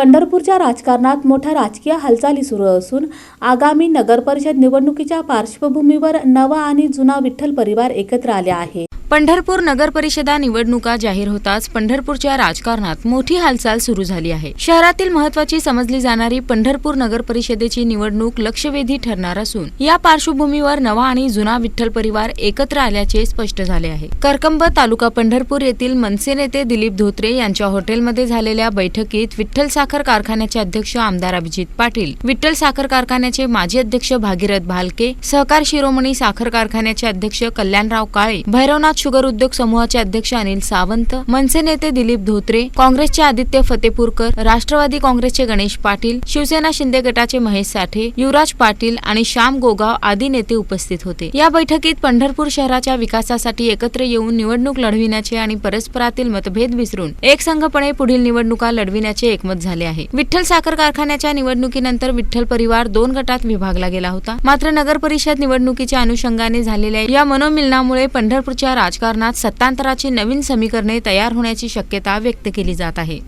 पंढरपूरच्या राजकारणात मोठ्या राजकीय हालचाली सुरू असून आगामी नगरपरिषद निवडणुकीच्या पार्श्वभूमीवर नवा आणि जुना विठ्ठल परिवार एकत्र आले आहे. पंढरपूर नगर परिषदा निवडणुका जाहीर होताच पंढरपूरच्या राजकारणात मोठी हालचाल सुरू झाली आहे. शहरातील महत्वाची समजली जाणारी पंढरपूर नगर परिषदेची निवडणूक लक्षवेधी ठरणार असून या पार्श्वभूमीवर नवा आणि जुना विठ्ठल परिवार एकत्र आल्याचे स्पष्ट झाले आहे. करकंब तालुका पंढरपूर येथील मनसे नेते दिलीप धोत्रे यांच्या हॉटेलमध्ये झालेल्या बैठकीत विठ्ठल साखर कारखान्याचे अध्यक्ष आमदार अभिजित पाटील विठ्ठल साखर कारखान्याचे माजी अध्यक्ष भागीरथ भालके सहकार शिरोमणी साखर कारखान्याचे अध्यक्ष कल्याणराव काळे भैरवनाथ शुगर उद्योग समूहाचे अध्यक्ष अनिल सावंत मनसे नेते दिलीप धोत्रे काँग्रेसचे आदित्य फतेपूरकर राष्ट्रवादी काँग्रेसचे गणेश पाटील शिवसेना शिंदे गटाचे महेश साठे युवराज पाटील आणि श्याम गोगाव आदी नेते उपस्थित होते. या बैठकीत पंढरपूर शहराच्या विकासासाठी एकत्र येऊन निवडणूक लढविण्याचे आणि परस्परातील मतभेद विसरून एकसंघपणे पुढील निवडणुका लढविण्याचे एकमत झाले आहे. विठ्ठल साखर कारखान्याच्या निवडणुकीनंतर विठ्ठल परिवार दोन गटात विभागला गेला होता. मात्र नगर परिषद निवडणुकीच्या अनुषंगाने झालेल्या या मनोमिलनामुळे पंढरपूरच्या राजकारणात सत्तांतराची नवीन समीकरणे तयार होण्याची शक्यता व्यक्त केली जात आहे.